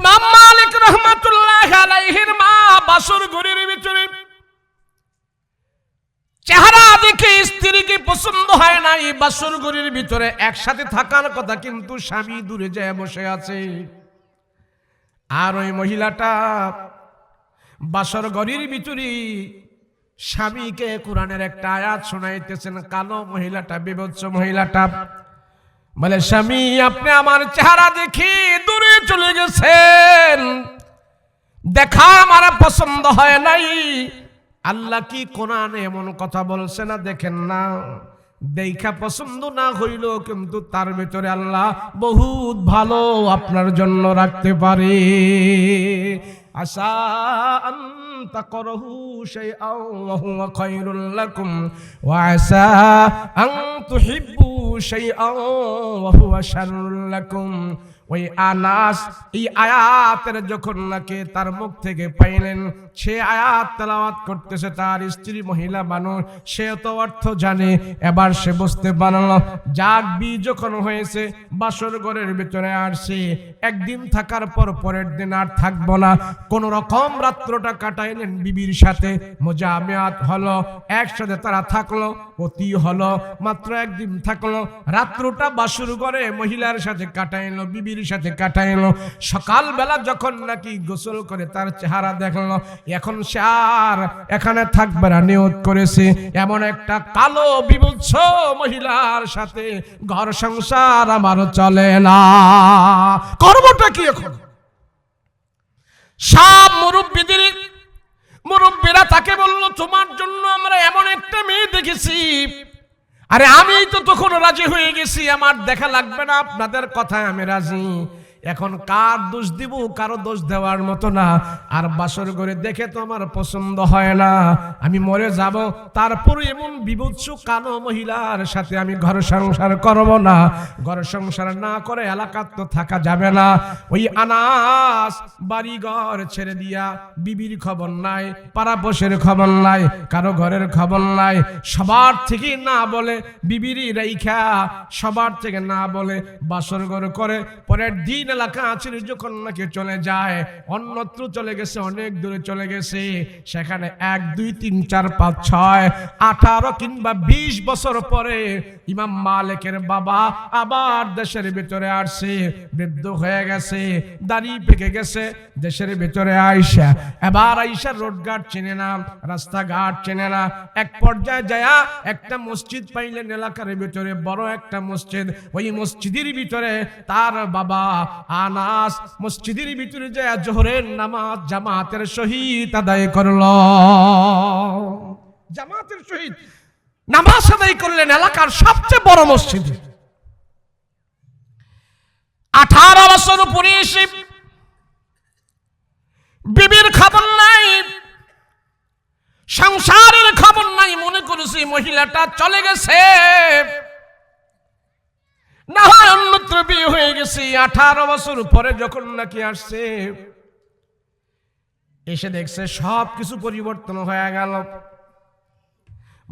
ইমাম মালিক রহমাতুল্লাহ আলাইহির মা বাসর ঘরের ভিতরে। চেহারা দেখে স্ত্রীকে পছন্দ হয় নাই বাসর ঘরের ভিতরে? একসাথে থাকার কথা কিন্তু স্বামী দূরে যায় বসে আছে। আর ওই মহিলাটা বাসর ঘরের ভিতরে স্বামীকে কোরআনের একটা আয়াত শোনাইতেছেন, কালো মহিলাটা, বিভৎস মহিলাটা। বলে, স্বামী, আপনি আমার চেহারা দেখে চলে গেছেন। দেখা আমার পছন্দ হয় নাই। আল্লাহ কি কোরআনে এমন কথা বলছে না? দেখেন না। দেখা পছন্দ না হইল কিন্তু তার ভিতরে আল্লাহ বহুত ভালো আপনার জন্য রাখতে পারে। আশা খায়রুল লাকুম ওয়া আশা আন তুহিব্বু শাইআন ওই আনাস, এই আয়াতের যখন নাকি তার মুখ থেকে পাইলেন, সে আয়াত তেলাওয়াত করতেছে তার স্ত্রী মহিলা মানুষ, সে তো অর্থ জানে, এবার সে বুঝতে পারল, যাক বি যখন হয়েছে, বাসর ঘরের ভিতরে আসছে একদিন থাকার পর পরের দিন আর থাকব না। কোন রকম রাত্রটা কাটাইলেন বিবির সাথে মজা মোজামিয়াত হলো, একসাথে তারা থাকল, অতি হলো, মাত্র একদিন থাকল, রাত্রটা বাসুর ঘরে মহিলার সাথে কাটাইলো বিবির সাথে কাটাইলো। সকালবেলা যখন নাকি গোসল করে তার চেহারা দেখল, এখন সে আর এখানে থাকবে না নিয়ত করেছে। এমন একটা কালো বিভৎস মহিলার সাথে ঘর সংসার আমার চলে না। কর্মটা কি এখন? সব মুরব্বীদের, মুরব্বীরা তাকে বলল, তোমার জন্য আমরা এমন একটা মেয়ে দেখেছি আরে আমি তো তখন রাজি হয়ে গেছি, আমার দেখা লাগবে না, আপনাদের কথায় আমি রাজি। এখন কার দোষ দিব? কারও দোষ দেওয়ার মতো না। আর বাসর করে দেখে তো আমার পছন্দ হয় না। আমি মরে যাব তারপরে এমন বিভৎস কানো মহিলার সাথে আমি ঘর সংসার করব না। ঘর সংসার না করে এলাকার তো থাকা যাবে না। ওই আনাস বাড়ি ঘর ছেড়ে দিয়া বিবির খবর নাই পাড়া বসের খবর নাই, কারও ঘরের খবর নাই। সবার থেকে না বলে বিবিরই রেখা সবার থেকে না বলে বাসর ঘর করে পরের দিন এলাকা আছে যখন নাকি চলে যায়, অন্যত্র চলে গেছে, অনেক দূরে চলে গেছে। সেখানে এক, দুই, তিন, চার, পাঁচ, ছয়, আঠারো কিংবা বিশ বছর পরে ইমাম মালিকের বাবা আবার দেশের ভিতরে আসছে, বৃদ্ধ হয়ে গেছে, দাড়ি পেকে গেছে, দেশের ভিতরে আইসা এবার আইসা রোডঘাট চেনে না, রাস্তাঘাট চেনে না। এক পর্যায়ে যায়া একটা মসজিদ পাইলেন, এলাকার ভিতরে, বড় একটা মসজিদ। ওই মসজিদের ভিতরে তার বাবা আনাস, মসজিদের ভিতরে যায় জোহরের নামাজ জামাতের সহিত আদায় করল। জামাতের সহিত নামাজ আদায় করলেন এলাকার সবচেয়ে বড় মসজিদ। আঠারো বছর উপরে এসে বিবির খবর নাই, সংসারের খবর নাই, মনে করেছি মহিলাটা চলে গেছে। না হয় অন্যত্র বিয়ে হয়ে গেছে, আঠারো বছর পরে যখন নাকি আসছে, এসে দেখছে সব কিছু পরিবর্তন হয়ে গেল।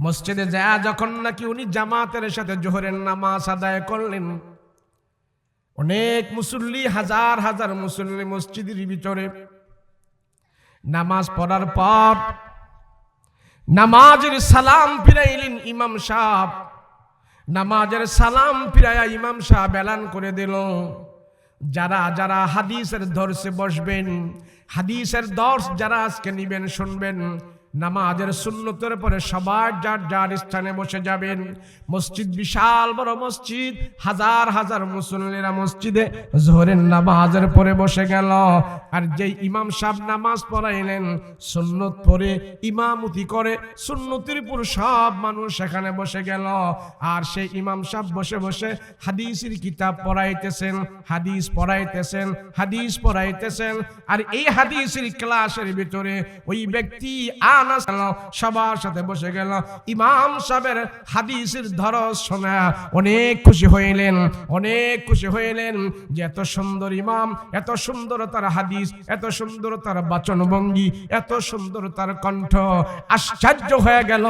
মসজিদে যা যখন নাকি উনি জামাতের সাথে জোহরের নামাজ আদায় করলেন, অনেক মুসল্লি, হাজার হাজার মুসল্লি মসজিদের ভিতরে নামাজ পড়ার পর নামাজের সালাম ফিরাইলেন ইমাম সাহেব। নামাজের সালাম ফিরাইয়া ইমাম সাহেব এলান করে দিল, যারা যারা হাদিসের দর্শে বসবেন, হাদিসের দর্শ যারা আজকে নিবেন, শুনবেন নামাজের সুন্নতের পরে সবার যার যার স্থানে বসে যাবেন। মসজিদ বিশাল বড় মসজিদ, হাজার হাজার মুসল্লিরা মসজিদে জোহরের নামাজের পরে বসে গেল। আর যেই ইমাম সাহেব নামাজ পড়াইলেন, সুন্নত পরে ইমামতি করে, সুন্নতির পুর সব মানুষ সেখানে বসে গেল। আর সেই ইমাম সাহেব বসে বসে হাদিসের কিতাব পড়াইতেছেন, হাদিস পড়াইতেছেন হাদিস পড়াইতেছেন। আর এই হাদিসের ক্লাসের ভিতরে ওই ব্যক্তি আনাস সবার সাথে বসে গেল। ইমাম সাহেবের হাদিসের ধরস শোনা অনেক খুশি হইলেন, অনেক খুশি হইলেন যে এত সুন্দর ইমাম, এত সুন্দর তার হাদিস, এত সুন্দর তার বাচনভঙ্গি, এত সুন্দর তার কণ্ঠ। আশ্চর্য হয়ে গেল,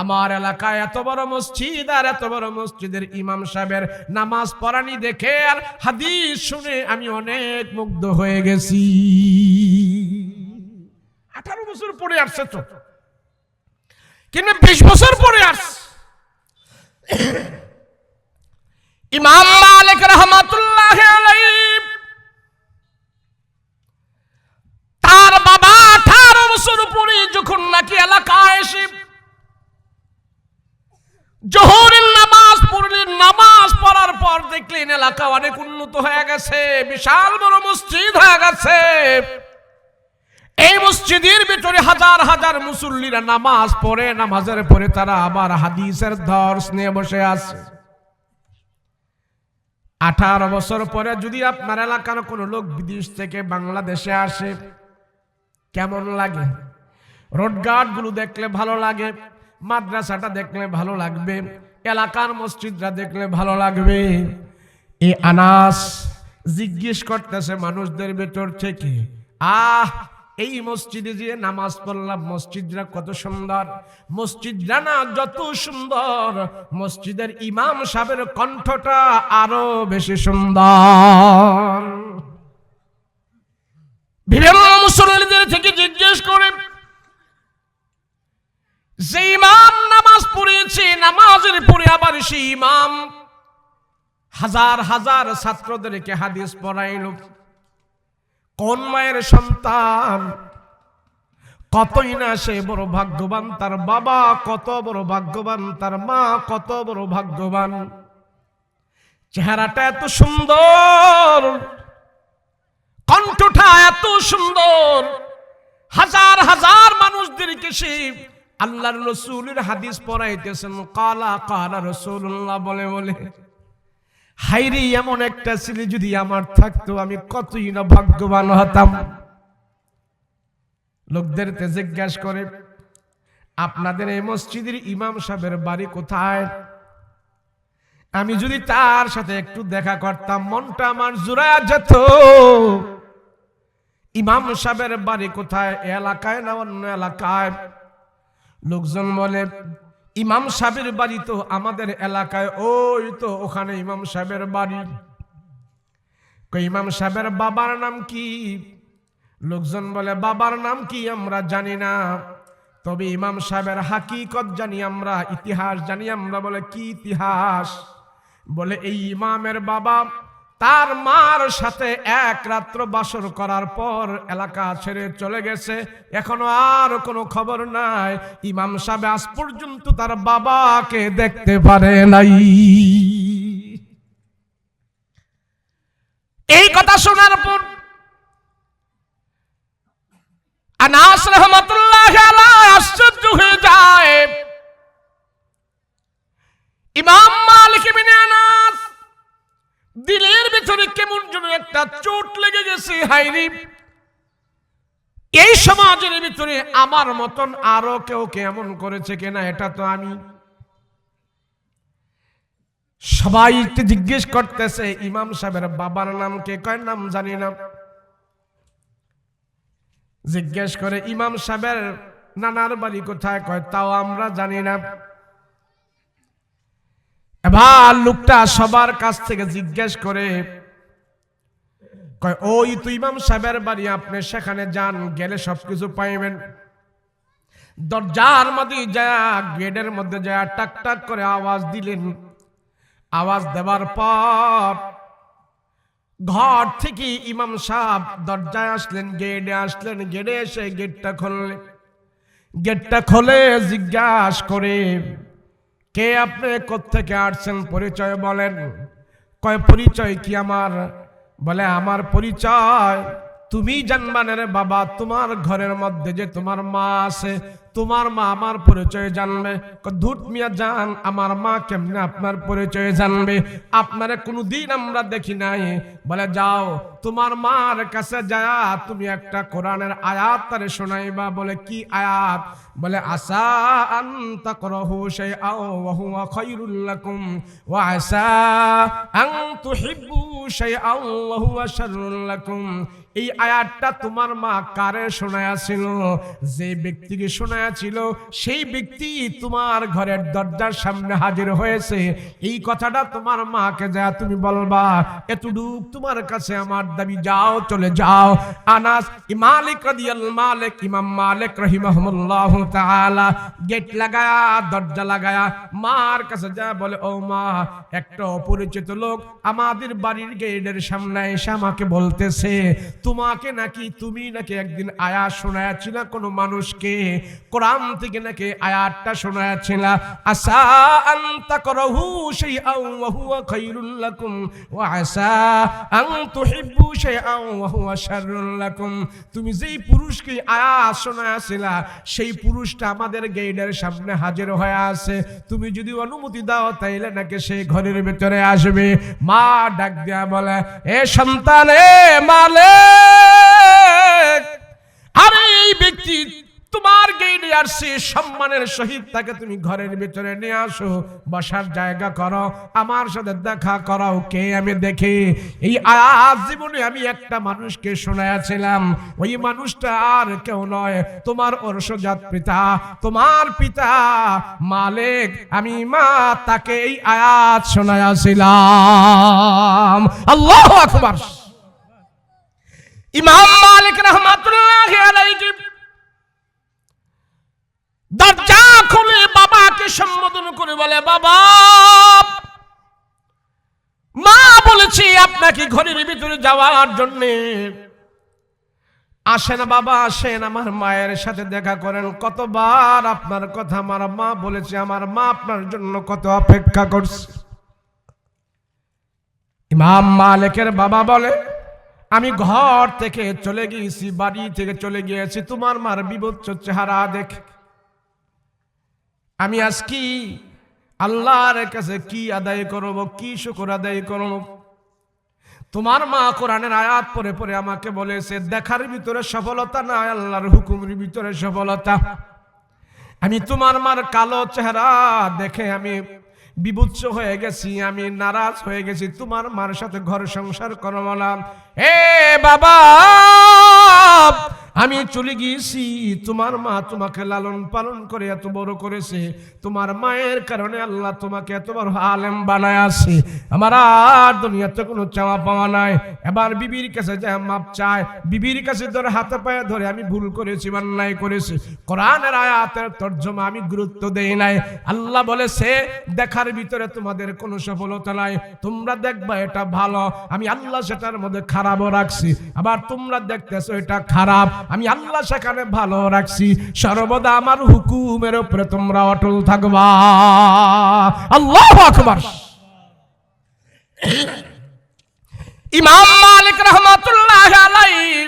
আমার এলাকায় এত বড় মসজিদ আর এত বড় মসজিদের ইমাম সাহেবের নামাজ পড়ানি দেখে আর হাদিস শুনে আমি অনেক মুগ্ধ হয়ে গেছি। আঠারো বছর পরে আসছে তো। কিন্তু বিশ বছর পরে আসছে। ইমাম মালিক রহমাতুল্লাহ তার বাবা আঠারো বছর পরে যখন নাকি এলাকায় এসে জোহরের নামাজ পড়লেন নামাজ পড়ার পর দেখলেন এলাকা অনেক উন্নত হয়ে গেছে, বিশাল বড় মসজিদ হয়ে গেছে। এই মসজিদের ভিতরে হাজার হাজার মুসল্লিরা নামাজ পড়ে, নামাজের পরে তারা আবার হাদিসের ধর্স নিয়ে বসে আছে। আঠারো বছর পরে যদি আপনার এলাকার কোনো লোক বিদেশ থেকে বাংলাদেশে আসে, কেমন লাগে? রোডঘাটগুলো দেখলে ভালো লাগে, মাদ্রাসাটা দেখলে ভালো লাগবে, এলাকার মসজিদটা দেখলে ভালো লাগবে। এ আনাস জিজ্ঞেস করতেছে মানুষদের ভেতর থেকে, আহ এই মসজিদে যে নামাজ পড়লাম, মসজিদরা কত সুন্দর। মসজিদরা না যত সুন্দর, মসজিদের ইমাম সাহেবের কণ্ঠটা আরও বেশি সুন্দর। বিভিন্ন মুসল্লিদের থেকে জিজ্ঞেস করে, যে ইমাম নামাজ পড়েছে নামাজের পরে আবার সেই ইমাম? হাজার হাজার ছাত্রদেরকে হাদিস পড়াইল। কোন মায়ের সন্তান? কতই না সে বড় ভাগ্যবান তার বাবা, কত বড় ভাগ্যবান তার মা, কত বড় ভাগ্যবান। চেহারাটা এত সুন্দর, কণ্ঠটা এত সুন্দর। হাজার হাজার মানুষদেরকে সে আল্লাহর রসুলের হাদিস পড়াইতেছেন। কালা কালা রসুল্লাহ বলে বলে। হাইরে এমন একটা ছেলে যদি আমার থাকতো, আমি কতই না ভাগ্যবান হতাম। লোকদেরকে জিজ্ঞাসা করে, আপনাদের এই মসজিদের ইমাম সাহেবের বাড়ি কোথায়? আমি যদি তার সাথে একটু দেখা করতাম, মনটা আমার জোড়া যেত। ইমাম সাহেবের বাড়ি কোথায়? এলাকায় না অন্য এলাকায়? লোকজন বলে ইমাম সাহেবের বাড়ি তো আমাদের এলাকায়, ওই তো ওখানে ইমাম সাহেবের বাড়ি। ইমাম সাহেবের বাবার নাম কি? লোকজন বলে, বাবার নাম কি আমরা জানি না। তবে ইমাম সাহেবের হাকিকত জানি আমরা, ইতিহাস জানি আমরা, বলে, কি ইতিহাস? বলে, এই ইমামের বাবা তার মার সাথে এক রাত্র বাসর করার পর এলাকা ছেড়ে চলে গেছে। এখনও আর কোনো খবর নাই। ইমাম সাহেব আজ পর্যন্ত তার বাবাকে দেখতে পারে নাই। এই কথা শোনার পর আনাস রহমতুল্লাহ আশ্চর্য হয়ে যায় ইমাম মালিক ইবনে আনাস দিলের ভিতরে কেমন যেন একটা চোট লেগে গেছে হাইরি এই সমাজের ভিতরে আমার মতন আরও কেউ কেমন করেছে কিনা, এটা তো আমি সবাই জিজ্ঞেস করতেছে, ইমাম সাহেবের বাবার নাম কে, কয় নাম জানি না। জিজ্ঞেস করে ইমাম সাহেবের নানার বাড়ি কোথায়, কয় তাও আমরা জানি না। এবার লোকটা সবার কাছ থেকে জিজ্ঞেস করে কয়, ওই তো ইমাম সাহেবের বাড়ি, আপনি সেখানে যান, গেলে সবকিছু পাইবেন। দরজার মধ্যে যা গেটের মধ্যে যা টাক টাক করে আওয়াজ দিলেন। আওয়াজ দেওয়ার পর ঘর থেকে ইমাম সাহেব দরজায় আসলেন, গেটে আসলেন, গেটে এসে গেটটা খুললেন। গেটটা খোলে জিজ্ঞাস করে, কে আপনি? কোত্থেকে আসছেন? পরিচয় বলেন। কয়, পরিচয় কি আমার? বলে, আমার পরিচয়, তুমি জানবানের বাবা, তোমার ঘরের মধ্যে যে তোমার মা আছে, তোমার মা আমার পরিচয় জানবে। ধূত মিয়া জান, আমার মা কেমনে আপনার পরিচয় জানবে? আপনারা কোনো দিন আমরা দেখি নাই। বলে, যাও তোমার মার কাছে যায়া তুমি একটা কোরআনের আয়াত তারে শোনাইবা। বলে, কি আয়াত? বলে আসা আন তাকরাহু শাইআন ওয়া হুয়া খায়রুল লাকুম ওয়া আসা আন তুহিব্বু শাইআন ওয়া হুয়া শাররুল এই আয়াতটা তোমার মা কারে শোনায়াছিল যে ব্যক্তিকে শোনায়াছিল সেই ব্যক্তি তোমার ঘরের দরজার সামনে হাজির হয়েছে। এই কথাটা তোমার মাকে যা তুমি বলবা, এতটুক তোমার কাছে আমার দাবি যাও, চলে যাও। আনাস মালিক রাদিয়াল মালিক, ইমাম মালিক রহিমাহুল্লাহ তাআলা। গেট লাগায়া, দরজা লাগায়া, মার কাছে যা বলে, ও মা, একটা অপরিচিত লোক আমাদের বাড়ির গেটের সামনে এসে আমাকে বলতেছে, তোমাকে নাকি, তুমি নাকি একদিন আয়াত শোনায়াছিল কোনো মানুষকে? কোরআন থেকে নাকি আয়াতটা শোনায়াছিল আসা আন্তা করহু সেই ওয়া হুয়া খায়রুল লাকুম, ওয়া আসা আন তুহিব্বু তুমি যেই পুরুষকে আয়াত শোনায়াছিল সেই পুরুষটা আমাদের গেইডের সামনে হাজির হয়ে আছে। তুমি যদি অনুমতি দাও, তাইলে নাকি সেই ঘরের ভিতরে আসবে। মা ডাক দেয়া বলে, এ সন্তান, এ মালে আরে এই ব্যক্তি তোমার গেইডে আসছে সম্মানের সহিত তাকে তুমি ঘরের ভিতরে নিয়ে আসো, বসার জায়গা করো, আমার সাথে দেখা করাও, কে আমি দেখি? এই আজ জীবনে আমি একটা মানুষকে শোনায়াছিলাম ওই মানুষটা আর কেউ নয়, তোমার অরসজাত পিতা, তোমার পিতা মালিক, আমি মা, তাকে এই আয়াত শোনায়াছিলাম আল্লাহ আকবার। ইমাম মালিক রহমাতুল্লাহ আলাইহি দরজা খুলে বাবাকে সম্বোধন করে বলে, বাবা, মা বলেছি আপনাকে ঘরের ভিতরে যাওয়ার জন্য। আসেন বাবা, আসেন, আমার মায়ের সাথে দেখা করেন। কতবার আপনার কথা আমার মা বলেছে, আমার মা আপনার জন্য কত অপেক্ষা করছে। ইমাম মালিকের বাবা বলে, আমি ঘর থেকে চলে গিয়েছি, বাড়ি থেকে চলে গিয়েছি, তোমার মার বিভৎস চেহারা দেখে। আমি আজ কি আল্লাহর কাছে কি আদায় করব, কি শুকর আদায় করব? তোমার মা কোরআনের আয়াত পরে পরে আমাকে বলেছে, দেখার ভিতরে সফলতা না আল্লাহর হুকুমের ভিতরে সফলতা। আমি তোমার মার কালো চেহারা দেখে আমি বিভুৎস হয়ে গেছি, আমি নারাজ হয়ে গেছি, তোমার মার সাথে ঘর সংসার করো বললাম এ বাবা! আমি চলে গিয়েছি। তোমার মা তোমাকে লালন পালন করে এত বড় করেছে। তোমার মায়ের কারণে আল্লাহ তোমাকে এত বড় আলেম বানায় আছে আমার আর দুনিয়াতে কোনো চাওয়া পাওয়া নাই। এবার বিবির কাছে যা মাপ চায়, বিবির কাছে ধরে হাতে পায়ে ধরে আমি ভুল করেছি, অন্যায় করেছি। কোরআনের আয়াতের তর্জমা আমি গুরুত্ব দেই নাই। আল্লাহ বলেছে, দেখার ভিতরে তোমাদের কোনো সফলতা নাই। তোমরা দেখবা এটা ভালো। আমি আল্লাহ সেটার মধ্যে খারাপও রাখছি। আবার তোমরা দেখতেছো এটা খারাপ। আমি আল্লাহ সেখানে ভালো রাখছি। সর্বদা আমার হুকুমের উপরে তোমরা অটল থাকবা। আল্লাহ আকবার। ইমাম মালিক রহমাতুল্লাহ আলাইহি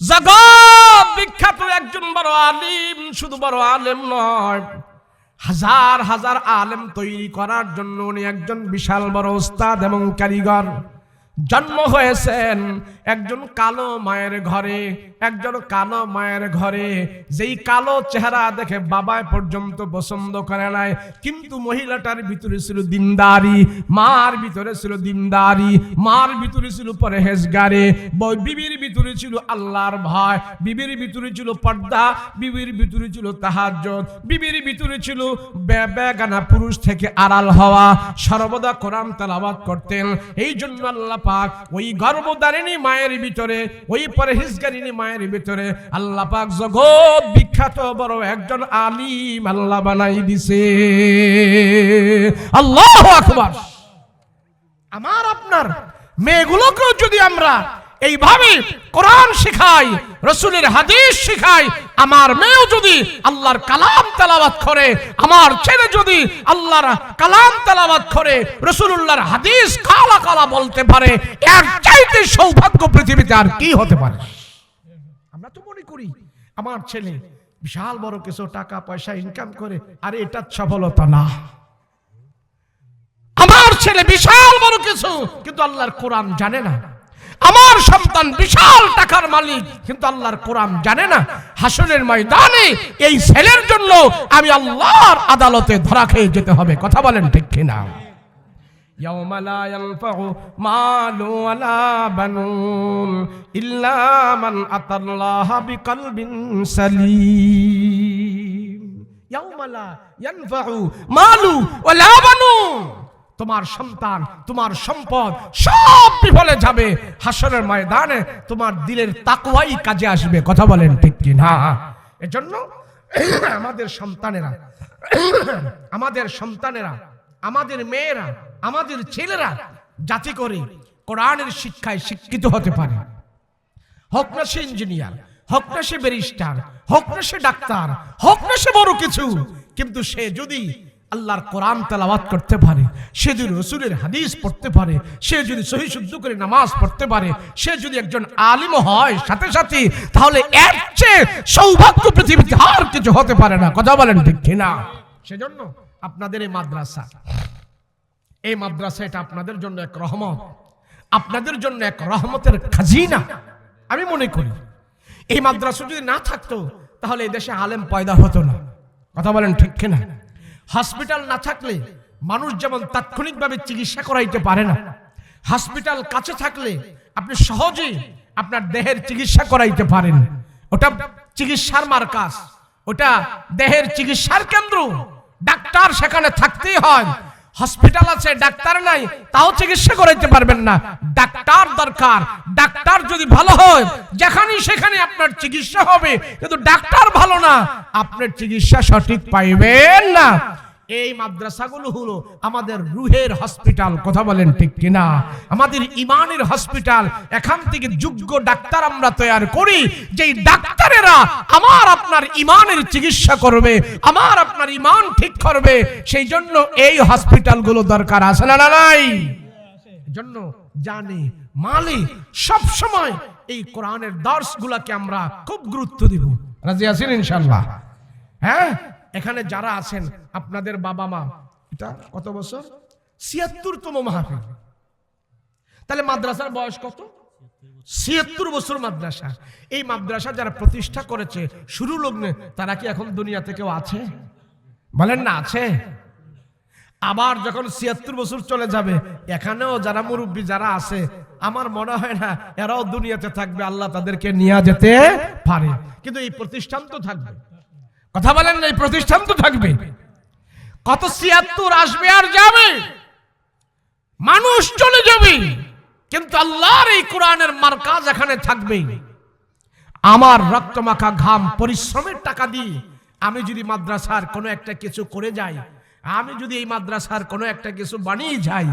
জগৎ বিখ্যাত একজন বড় আলিম, শুধু বড় আলেম নয়, হাজার হাজার আলেম তৈরি করার জন্য উনি একজন বিশাল বড় ওস্তাদ এবং কারিগর। জন্ম হয়েছেন একজন কালো মায়ের ঘরে একজন কালো মায়ের ঘরে, যেই কালো চেহারা দেখে বাবায় পর্যন্ত পছন্দ করে নাই, কিন্তু মহিলাটার ভিতরে ছিল দিনদারি, মার ভিতরে ছিল দিনদারি, মার ভিতরে ছিল পরেহেজগারে বিবির ভিতরে ছিল আল্লাহর ভয়, বিবির ভিতরে ছিল পর্দা, বিবির ভিতরে ছিল তাহাজ্জুদ, বিবির ভিতরে ছিল বেগানা পুরুষ থেকে আড়াল হওয়া, সর্বদা কোরআন তেলাওয়াত করতেন। এই জন্য আল্লাহ পাক ওই গর্ভধারিণী মায়ের ভিতরে, ওই পরহেজগারিণী মায়ের ভিতরে আল্লাহ পাক জগৎ বিখ্যাত বড় একজন আলিম আল্লাহ বানাই দিছে। আল্লাহ আকবার। আমার আপনার মেয়েগুলোকেও যদি আমরা এইভাবে কোরআন শিখাই, রসুলের হাদিস শিখাই, আমার মেয়েও যদি আল্লাহর কালাম তেলাওয়াত করে, আমার ছেলে যদি আল্লাহর কালাম তেলাওয়াত করে রসুল্লাহর হাদিস কালা কালা বলতে পারে, এর চাইতে সৌভাগ্য পৃথিবীতে আর কি হতে পারে? তো মনে করি, আমার ছেলে বিশাল বড় কিছু টাকা, পয়সা ইনকাম করে, আরে এটা সফলতা না। আমার ছেলে বিশাল বড় কিছু, কিন্তু আল্লাহর কোরআন জানে না। আমার সন্তান বিশাল টাকার মালিক, কিন্তু আল্লাহর কোরআন জানে না। হাসনের ময়দানে এই ছেলের জন্য আমি আল্লাহর আদালতে ধরা খেয়ে যেতে হবে, কথা বলেন ঠিক কিনা? يوم لا ينفع مال ولا بنون إلا من أتى الله بقلب سليم يوم لا ينفع مال ولا بنون তোমার সন্তান তোমার সম্পদ সব বিফলে যাবে হাসরের ময়দানে তোমার দিলের তাকওয়াই কাজে আসবে কথা বলেন ঠিক কি না এজন্য আমাদের সন্তানেরা আমাদের সন্তানেরা আমাদের মেয়েরা আমাদের ছেলেরা যাতে করে কোরআনের শিক্ষায় শিক্ষিত হতে পারে। হোক না সে ইঞ্জিনিয়ার, হোক না সে ব্যারিস্টার, হোক না সে ডাক্তার, হোক না সে বড় কিছু, কিন্তু সে যদি আল্লাহর কোরআন তেলাওয়াত করতে পারে, সে যদি রসুলের হাদিস পড়তে পারে, সে যদি সহি শুদ্ধ করে নামাজ পড়তে পারে, সে যদি একজন আলিম হয় সাথে সাথে, তাহলে এর চেয়ে সৌভাগ্য পৃথিবীতে আর কিছু হতে পারে না। কথা বলেন ঠিক কিনা? সেজন্য আপনাদের এই মাদ্রাসা এই মাদ্রাসা এটা আপনাদের জন্য এক রহমত। আপনাদের জন্য এক রহমতের খাজিনা। আমি মনে করি, এই মাদ্রাসা যদি না থাকতো, তাহলে দেশে আলেম পয়দা হতো না। কথা বলেন ঠিক কিনা? হসপিটাল না থাকলে মানুষ যেমন তাৎক্ষণিকভাবে চিকিৎসা করাইতে পারে না, হসপিটাল কাছে থাকলে আপনি সহজেই আপনার দেহের চিকিৎসা করাইতে পারেন। ওটা চিকিৎসার মার্কাস ওটা দেহের চিকিৎসার কেন্দ্র। ডাক্তার সেখানে থাকতেই হয় হসপিটাল আছে, ডাক্তার নাই, তাও চিকিৎসা করাইতে পারবেন না। ডাক্তার দরকার। ডাক্তার যদি ভালো হয় যেখানে সেখানে আপনার চিকিৎসা হবে। কিন্তু ডাক্তার ভালো না, আপনার চিকিৎসা সঠিক পাইবেন না। এই মাদ্রাসাগুলো হলো আমাদের রুহের হসপিটাল, কথা বলেন ঠিক কিনা? আমাদের ইমানের হসপিটাল, এখান থেকে যোগ্য ডাক্তার আমরা তৈরি করি, যেই ডাক্তারেরা আমার আপনার ইমানের চিকিৎসা করবে, আমার আপনার ইমান ঠিক করবে, সেই জন্য এই হসপিটালগুলো দরকার আছে না নাই? জন্য জানে, মালে সব সময় এই কোরআনের দর্শ গুলাকে আমরা খুব গুরুত্ব দিব। রাজি আছেন ইনশাল্লাহ হ্যাঁ? এখানে যারা আছেন, আপনাদের বাবা মা, এটা কত বছর? ছিয়াত্তরতম মাহফিল। তাহলে মাদ্রাসার বয়স কত? ছিয়াত্তর বছর মাদ্রাসা। এই মাদ্রাসা যারা প্রতিষ্ঠা করেছে, শুরু লগ্নে, তারা কি এখন দুনিয়াতে কেউ আছে? বলেন না, আছে। আবার যখন ছিয়াত্তর বছর চলে যাবে, এখানেও যারা মুরব্বী যারা আছে, আমার মনে হয় না, এরাও দুনিয়াতে থাকবে, আল্লাহ তাদেরকে নিয়ে যেতে পারে। কিন্তু এই প্রতিষ্ঠান তো থাকবে। কথা বলেন এই প্রতিষ্ঠান তো থাকবে। কত ছিয়াত্তর আসবে আর যাবে। মানুষ চলে যাবে। কিন্তু আল্লাহর এই কোরআনের মার্কাজ এখানে থাকবে। আমার রক্তমাখা ঘাম পরিশ্রমের টাকা দিয়ে আমি যদি মাদ্রাসার কোনো একটা কিছু করে যাই আমি যদি এই মাদ্রাসার কোনো একটা কিছু বানিয়ে যাই,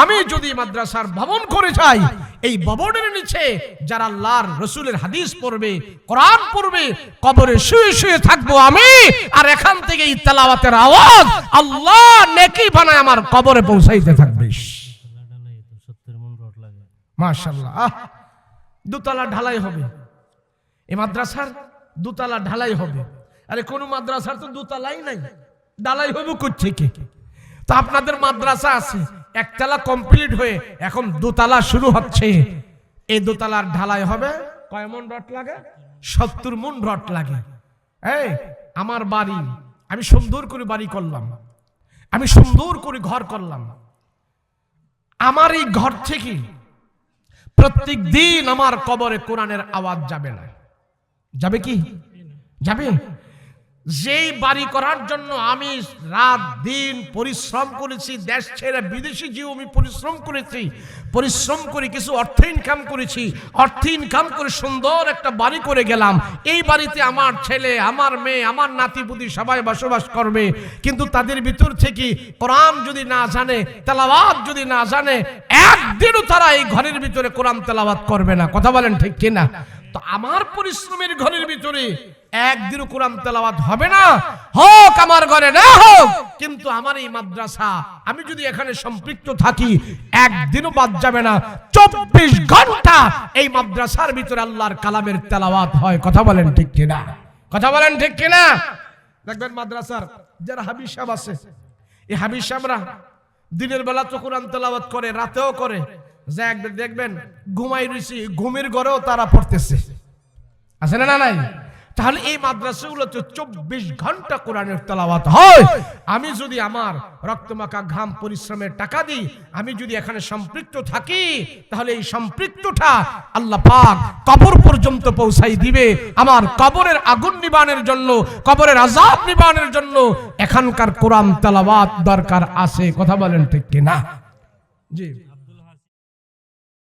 আমি যদি মাদ্রাসার ভবন করে যাই, এই ভবনের নিচে যারা আল্লাহর রসুলের হাদিস পড়বে, কোরআন পড়বে, কবরে শুয়ে শুয়ে থাকব আমি, আর এখান থেকে এই তেলাওয়াতের আওয়াজ আল্লাহ নেকি বানায় আমার কবরে পৌঁছাইতে থাকবে। মাশাল্লাহ দুতলা ঢালাই হবে। এই মাদ্রাসার দুতলা ঢালাই হবে। আরে কোন মাদ্রাসার তো দুতলাই নাই। ঢালাই হবে কোথেকে তো আপনাদের মাদ্রাসা আছে, একতলা কমপ্লিট হয়ে এখন দোতলা শুরু হচ্ছে। এই দোতলার ঢালাই হবে, কয় মন রড লাগে? সত্তর মন রড লাগে। এই, আমার বাড়ি, আমি সুন্দর করে বাড়ি করলাম। আমি সুন্দর করে ঘর করলাম। আমার এই ঘর থেকে প্রত্যেক দিন আমার কবরে কোরআনের আওয়াজ যাবে না। যাবে কি? যাবে? যেই বাড়ি করার জন্য আমি রাত দিন পরিশ্রম করেছি, দেশ ছেড়ে বিদেশি জিও আমি পরিশ্রম করেছি, পরিশ্রম করে কিছু অর্থ ইনকাম করেছি, অর্থ ইনকাম করে সুন্দর একটা বাড়ি করে গেলাম। এই বাড়িতে আমার ছেলে, আমার মেয়ে, আমার নাতিপুতি সবাই বসবাস করবে। কিন্তু তাদের ভিতর থেকে কোরআন যদি না জানে, তেলাওয়াত যদি না জানে, একদিনও তারা এই ঘরের ভিতরে কোরআন তেলাওয়াত করবে না। কথা বলেন ঠিক কিনা? তো আমার পরিশ্রমের ঘরের ভিতরে একদিনও কোরআন তেলাওয়াত হবে না। হোক আমার ঘরে না হোক। কিন্তু আমার এই মাদ্রাসা, আমি যদি এখানে সম্পৃক্ত থাকি, একদিনও বাদ যাবে না। চব্বিশ ঘণ্টা এই মাদ্রাসার ভিতরে আল্লাহর কালামের তেলাওয়াত হয়। কথা বলেন ঠিক কিনা? কথা বলেন ঠিক কিনা? দেখবেন মাদ্রাসার যারা হাবিজ সাহেব আছে, এই হাবিজ সাহেবরা দিনের বেলা তো কোরআন তেলাওয়াত করে, রাতেও করে। যে একবার দেখবেন ঘুমাই রয়েছি, ঘুমের ঘরেও তারা পড়তেছে। আছে না না নাই? তাহলে এই মাদ্রাসাগুলোতে চব্বিশ ঘণ্টা কোরআনের তেলাওয়াত হয়। আমি যদি আমার রক্তমাখা ঘাম পরিশ্রমের টাকা দিই আমি যদি এখানে সম্পৃক্ত থাকি তাহলে এই সম্পৃক্তটা আল্লাহ পাক কবর পর্যন্ত পৌঁছাই দিবে। আমার কবরের আগুন নিবানের জন্য কবরের আজাব নিবানের জন্য এখানকার কোরআন তেলাওয়াত দরকার আছে। কথা বলেন ঠিক কিনা? জি।